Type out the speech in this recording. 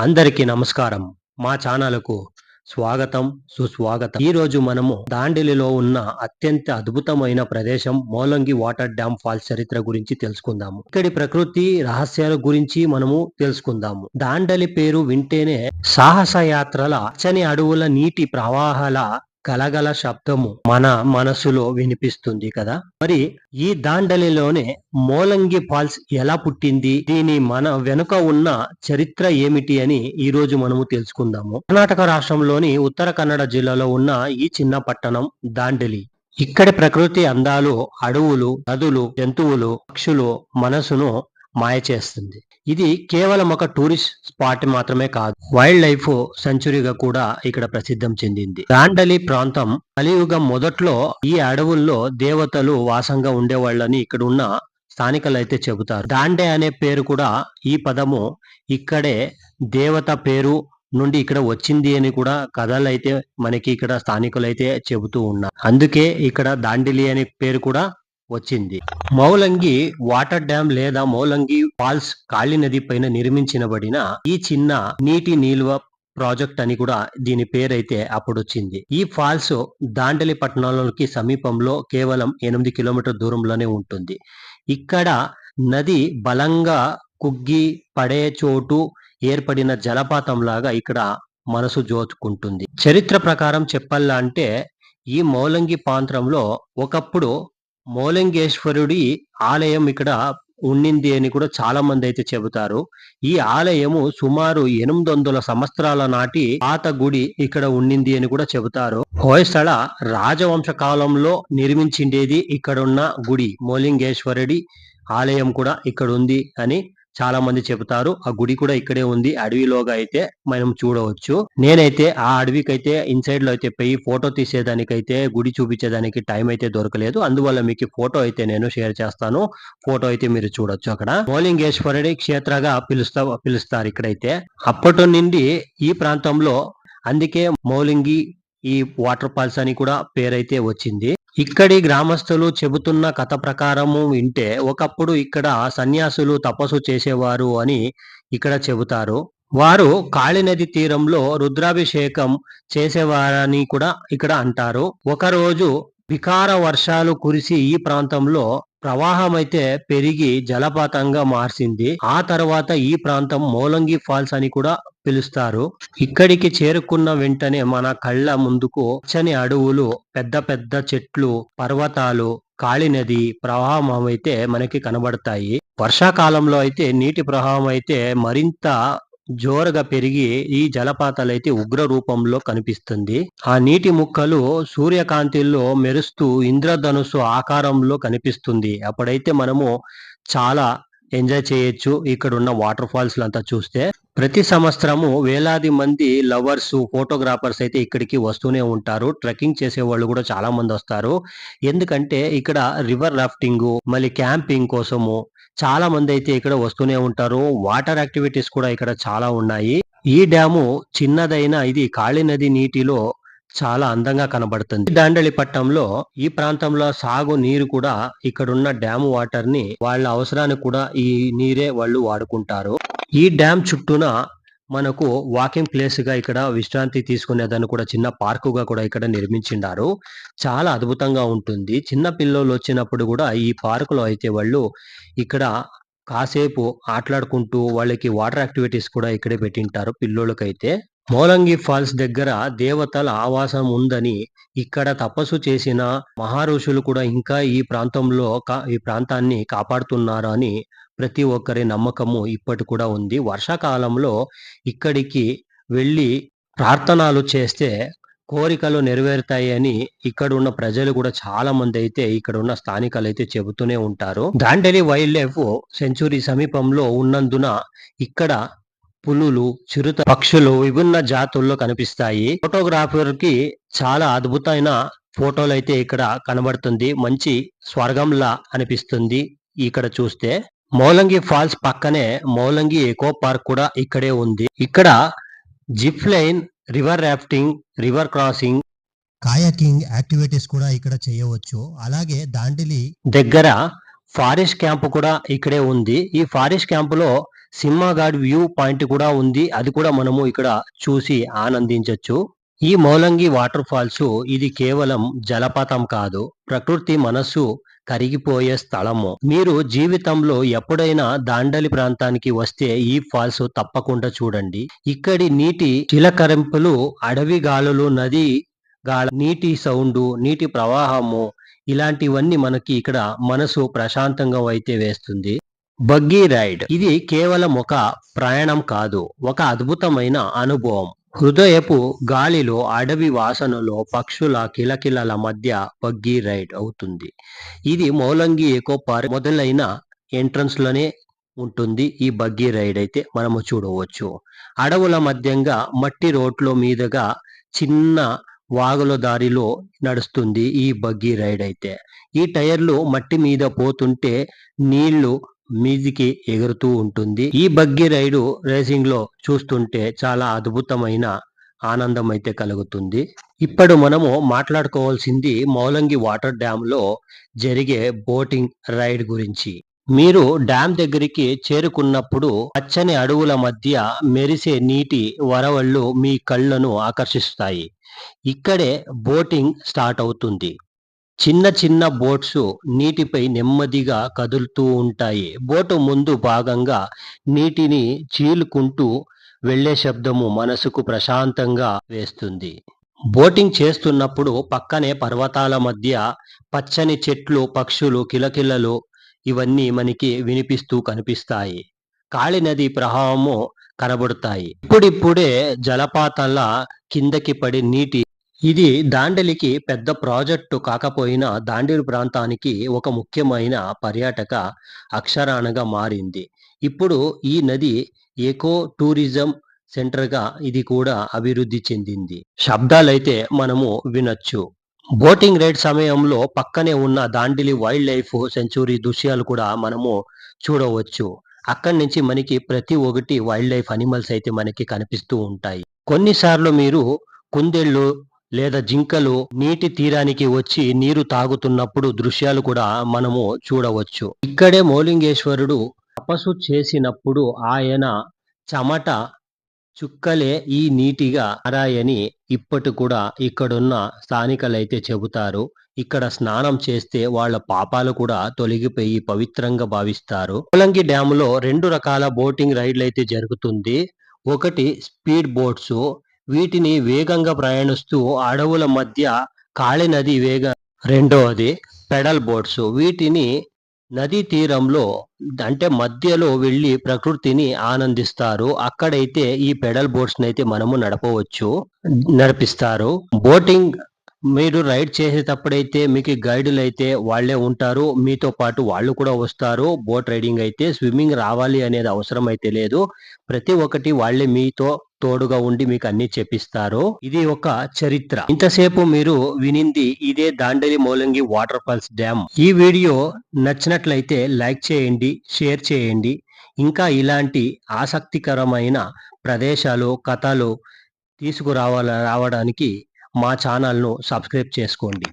అందరికీ నమస్కారం. మా ఛానల్కు స్వాగతం సుస్వాగతం. ఈ రోజు మనము దాండిలిలో ఉన్న అత్యంత అద్భుతమైన ప్రదేశం మోలంగి వాటర్ డ్యామ్ ఫాల్స్ చరిత్ర గురించి తెలుసుకుందాము. ఇక్కడి ప్రకృతి రహస్యాల గురించి మనము తెలుసుకుందాము. దాండలి పేరు వింటేనే సాహస యాత్రల అచ్చని అడవుల నీటి ప్రవాహాల కలగల శబ్దము మన మనసులో వినిపిస్తుంది కదా? మరి ఈ దాండలిలోనే మోలంగి ఫాల్స్ ఎలా పుట్టింది? దీని మన వెనుక ఉన్న చరిత్ర ఏమిటి అని ఈ రోజు మనము తెలుసుకుందాము. కర్ణాటక రాష్ట్రంలోని ఉత్తర కన్నడ జిల్లాలో ఉన్న ఈ చిన్న పట్టణం దాండలి. ఇక్కడి ప్రకృతి అందాలు అడవులు నదులు జంతువులు పక్షులు మనసును మాయ చేస్తుంది. ఇది కేవలం ఒక టూరిస్ట్ స్పాట్ మాత్రమే కాదు. వైల్డ్ లైఫ్ సెంచురీగా కూడా ఇక్కడ ప్రసిద్ధం చెందింది. దాండలి ప్రాంతం కలియుగం మొదట్లో ఈ అడవుల్లో దేవతలు వాసంగా ఉండేవాళ్ళని ఇక్కడ ఉన్న స్థానికులు అయితే చెబుతారు. దాండే అనే పేరు కూడా ఈ పదము ఇక్కడే దేవత పేరు నుండి ఇక్కడ వచ్చింది అని కూడా కథలు అయితే మనకి ఇక్కడ స్థానికులు అయితే చెబుతూ ఉన్నారు. అందుకే ఇక్కడ దాండిలి అనే పేరు కూడా వచ్చింది. మౌలంగి వాటర్ డ్యామ్ లేదా మౌలంగి ఫాల్స్ కాళీ నది పైన నిర్మించబడిన ఈ చిన్న నీటి నిల్వ ప్రాజెక్ట్ అని కూడా దీని పేరైతే అప్పుడు వచ్చింది ఈ ఫాల్స్ దాండలి పట్టణంలోకి సమీపంలో కేవలం ఎనిమిది కిలోమీటర్ దూరంలోనే ఉంటుంది. ఇక్కడ నది బలంగా కుగ్గి పడే చోటు ఏర్పడిన జలపాతం లాగా ఇక్కడ మనసు జోచుకుంటుంది చరిత్ర ప్రకారం చెప్పాలంటే ఈ మౌలంగి ప్రాంతంలో ఒకప్పుడు మౌలింగేశ్వరుడి ఆలయం ఇక్కడ ఉండింది అని కూడా చాలా మంది అయితే చెబుతారు. ఈ ఆలయము సుమారు ఎనిమిది వందల సంవత్సరాల నాటి పాత గుడి ఇక్కడ ఉండింది అని కూడా చెబుతారు. హోయస్థಳ రాజవంశ కాలంలో నిర్మించిండేది ఇక్కడున్న గుడి. మౌలింగేశ్వరుడి ఆలయం కూడా ఇక్కడ ఉంది అని చాలా మంది చెబుతారు ఆ గుడి కూడా ఇక్కడే ఉంది అడవిలోగా అయితే మనం చూడవచ్చు. నేనైతే ఆ అడవికి అయితే ఇన్సైడ్లో అయితే పోయి ఫోటో తీసేదానికైతే గుడి చూపించేదానికి టైం అయితే దొరకలేదు. అందువల్ల మీకు ఫోటో అయితే నేను షేర్ చేస్తాను. ఫోటో అయితే మీరు చూడొచ్చు అక్కడ. మౌలింగేశ్వరుడి క్షేత్రగా పిలుస్తా పిలుస్తారు ఇక్కడైతే. అప్పటి నుండి ఈ ప్రాంతంలో అందుకే మౌలింగి ఈ వాటర్ ఫాల్స్ అని కూడా పేరైతే వచ్చింది. ఇక్కడి గ్రామస్తులు చెబుతున్న కథ ప్రకారము వింటే ఒకప్పుడు ఇక్కడ సన్యాసులు తపస్సు చేసేవారు అని ఇక్కడ చెబుతారు. వారు కాళీనది తీరంలో రుద్రాభిషేకం చేసేవారని కూడా ఇక్కడ అంటారు. ఒకరోజు వికార వర్షాలు కురిసి ఈ ప్రాంతంలో ప్రవాహం అయితే పెరిగి జలపాతంగా మార్చింది ఆ తర్వాత ఈ ప్రాంతం మోలంగి ఫాల్స్ అని కూడా పిలుస్తారు. ఇక్కడికి చేరుకున్న వెంటనే మన కళ్ళ ముందుకు పచ్చని అడవులు పెద్ద పెద్ద చెట్లు పర్వతాలు కాళీ నది ప్రవాహం అయితే మనకి కనబడతాయి. వర్షాకాలంలో అయితే నీటి ప్రవాహం అయితే మరింత జోరుగా పెరిగి ఈ జలపాతాలు అయితే ఉగ్ర రూపంలో కనిపిస్తుంది. ఆ నీటి ముక్కలు సూర్యకాంతిలో మెరుస్తూ ఇంద్రధనుసు ఆకారంలో కనిపిస్తుంది. అప్పుడైతే మనము చాలా ఎంజాయ్ చేయొచ్చు ఇక్కడ ఉన్న వాటర్ ఫాల్స్ అంతా చూస్తే. ప్రతి సంవత్సరము వేలాది మంది లవర్స్ ఫోటోగ్రాఫర్స్ అయితే ఇక్కడికి వస్తూనే ఉంటారు. ట్రెక్కింగ్ చేసే వాళ్ళు కూడా చాలా మంది వస్తారు. ఎందుకంటే ఇక్కడ రివర్ రాఫ్టింగ్ మళ్ళీ క్యాంపింగ్ కోసము చాలా మంది అయితే ఇక్కడ వస్తూనే ఉంటారు. వాటర్ యాక్టివిటీస్ కూడా ఇక్కడ చాలా ఉన్నాయి. ఈ డ్యాము చిన్నదైన ఇది కాళీ నది నీటిలో చాలా అందంగా కనబడుతుంది. దాండలి పట్టంలో ఈ ప్రాంతంలో సాగు నీరు కూడా ఇక్కడున్న డ్యాము వాటర్ని వాళ్ళ అవసరానికి కూడా ఈ నీరే వాళ్ళు వాడుకుంటారు. ఈ డ్యామ్ చుట్టూన మనకు వాకింగ్ ప్లేస్గా ఇక్కడ విశ్రాంతి తీసుకునేదాన్ని కూడా చిన్న పార్కుగా కూడా ఇక్కడ నిర్మించిండారు. చాలా అద్భుతంగా ఉంటుంది. చిన్న పిల్లలు వచ్చినప్పుడు కూడా ఈ పార్కులో అయితే వాళ్ళు ఇక్కడ కాసేపు ఆటలాడుకుంటూ వాళ్ళకి వాటర్ యాక్టివిటీస్ కూడా ఇక్కడే పెట్టింటారు పిల్లోళ్ళకైతే మోలంగి ఫాల్స్ దగ్గర దేవతల ఆవాసం ఉందని ఇక్కడ తపస్సు చేసిన మహారుషులు కూడా ఇంకా ఈ ప్రాంతంలో ఈ ప్రాంతాన్ని కాపాడుతున్నారు అని ప్రతి ఒక్కరి నమ్మకము ఇప్పటి కూడా ఉంది. వర్షాకాలంలో ఇక్కడికి వెళ్ళి ప్రార్థనలు చేస్తే కోరికలు నెరవేరుతాయని ఇక్కడ ఉన్న ప్రజలు కూడా చాలా మంది అయితే ఇక్కడ ఉన్న స్థానికులు అయితే చెబుతూనే ఉంటారు. దాండేలి వైల్డ్ లైఫ్ సెంచురీ సమీపంలో ఉన్నందున ఇక్కడ పులులు చిరుత పక్షులు విభిన్న జాతుల్లో కనిపిస్తాయి. ఫోటోగ్రాఫర్కి చాలా అద్భుతమైన ఫోటోలు అయితే ఇక్కడ కనబడుతుంది. మంచి స్వర్గంలా అనిపిస్తుంది ఇక్కడ చూస్తే. మౌలంగి ఫాల్స్ పక్కనే మౌలంగి ఎకో పార్క్ కూడా ఇక్కడే ఉంది. ఇక్కడ zip line river rafting river crossing kayaking activities కూడా ఇక్కడ చేయవచ్చు. అలాగే దాండిలి దగ్గర ఫారెస్ట్ క్యాంప్ కూడా ఇక్కడే ఉంది. ఈ ఫారెస్ట్ క్యాంప్లో సింహగాడ్ వ్యూ పాయింట్ కూడా ఉంది. అది కూడా మనము ఇక్కడ చూసి ఆనందించొచ్చు. ఈ మౌలంగి వాటర్ ఫాల్స్ ఇది కేవలం జలపాతం కాదు. ప్రకృతి మనస్సు కరిగిపోయే స్థలము. మీరు జీవితంలో ఎప్పుడైనా దాండలి ప్రాంతానికి వస్తే ఈ ఫాల్స్ తప్పకుండా చూడండి. ఇక్కడి నీటి చిలకరింపులు అడవి గాలులు నది గాల నీటి సౌండ్ నీటి ప్రవాహము ఇలాంటివన్నీ మనకి ఇక్కడ మనసు ప్రశాంతంగా అయితే వేస్తుంది. Buggy ride. ఇది కేవలం ఒక ప్రయాణం కాదు ఒక అద్భుతమైన అనుభవం. హృదయపు గాలిలో అడవి వాసనలో పక్షుల కిలకిలల మధ్య బగ్గీ రైడ్ అవుతుంది. ఇది మౌలంగి ఎకో పార్క్ మొదలైన ఎంట్రన్స్లోనే ఉంటుంది. ఈ బగ్గీ రైడ్ అయితే మనము చూడవచ్చు. అడవుల మధ్యంగా మట్టి రోడ్ల మీదుగా చిన్న వాగుల దారిలో నడుస్తుంది ఈ బగ్గీ రైడ్ అయితే. ఈ టైర్లు మట్టి మీద పోతుంటే నీళ్ళు మీదికి ఎగురుతూ ఉంటుంది. ఈ బగ్గి రైడు రేసింగ్లో చూస్తుంటే చాలా అద్భుతమైన ఆనందం అయితే కలుగుతుంది. ఇప్పుడు మనము మాట్లాడుకోవాల్సింది మౌలంగి వాటర్ డ్యామ్లో జరిగే బోటింగ్ రైడ్ గురించి. మీరు డ్యామ్ దగ్గరికి చేరుకున్నప్పుడు పచ్చని అడవుల మధ్య మెరిసే నీటి వరవళ్ళు మీ కళ్ళను ఆకర్షిస్తాయి. ఇక్కడే బోటింగ్ స్టార్ట్ అవుతుంది. చిన్న చిన్న బోట్స్ నీటిపై నెమ్మదిగా కదులుతూ ఉంటాయి. బోటు ముందు భాగంగా నీటిని చీలుకుంటూ వెళ్ళే శబ్దము మనసుకు ప్రశాంతంగా వేస్తుంది. బోటింగ్ చేస్తున్నప్పుడు పక్కనే పర్వతాల మధ్య పచ్చని చెట్లు పక్షులు కిలకిలలు ఇవన్నీ మనకి వినిపిస్తూ కనిపిస్తాయి. కాళి నది ప్రవాహము కనబడతాయి. ఇప్పుడిప్పుడే జలపాతాల కిందకి పడి నీటి ఇది దాండలికి పెద్ద ప్రాజెక్టు కాకపోయినా దాండేలి ప్రాంతానికి ఒక ముఖ్యమైన పర్యాటక అక్షరానగా మారింది. ఇప్పుడు ఈ నది ఎకో టూరిజం సెంటర్గా ఇది కూడా అభివృద్ధి చెందింది. శబ్దాలైతే మనము వినొచ్చు. బోటింగ్ రైడ్ సమయంలో పక్కనే ఉన్న దాండిలి వైల్డ్ లైఫ్ సెంచురీ దృశ్యాలు కూడా మనము చూడవచ్చు. అక్కడి నుంచి మనకి ప్రతి ఒక్కటి వైల్డ్ లైఫ్ అనిమల్స్ అయితే మనకి కనిపిస్తూ ఉంటాయి. కొన్నిసార్లు మీరు కుందేళ్ళు లేదా జింకలు నీటి తీరానికి వచ్చి నీరు తాగుతున్నప్పుడు దృశ్యాలు కూడా మనము చూడవచ్చు. ఇక్కడే మౌలింగేశ్వరుడు తపస్సు చేసినప్పుడు ఆయన చెమట చుక్కలే ఈ నీటిగా మారాయని ఇప్పటి కూడా ఇక్కడున్న స్థానికులైతే చెబుతారు. ఇక్కడ స్నానం చేస్తే వాళ్ళ పాపాలు కూడా తొలగిపోయి పవిత్రంగా భావిస్తారు. కోలంగి డ్యామ్లో రెండు రకాల బోటింగ్ రైడ్లు అయితే జరుగుతుంది. ఒకటి స్పీడ్ బోట్స్ వీటిని వేగంగా ప్రయాణిస్తూ అడవుల మధ్య కాళి నది వేగ రెండవది పెడల్ బోట్స్. వీటిని నదీ తీరంలో అంటే మధ్యలో వెళ్ళి ప్రకృతిని ఆనందిస్తారు. అక్కడైతే ఈ పెడల్ బోట్స్ని అయితే మనము నడపవచ్చు నడిపిస్తారు. బోటింగ్ మీరు రైడ్ చేసేటప్పుడైతే మీకు గైడులు అయితే వాళ్ళే ఉంటారు. మీతో పాటు వాళ్ళు కూడా వస్తారు. బోట్ రైడింగ్ అయితే స్విమ్మింగ్ రావాలి అనేది అవసరం అయితే లేదు. ప్రతి ఒక్కటి వాళ్ళే మీతో తోడుగా ఉండి మీకు అన్ని చెప్పిస్తారు ఇది ఒక చరిత్ర. ఇంతసేపు మీరు వినింది ఇదే Dandeli Moulangi water falls dam. ఈ వీడియో నచ్చినట్లయితే లైక్ చేయండి షేర్ చేయండి. ఇంకా ఇలాంటి ఆసక్తికరమైన ప్రదేశాలు కథలు తీసుకురావాల రావడానికి మా ఛానల్ను సబ్స్క్రైబ్ చేసుకోండి.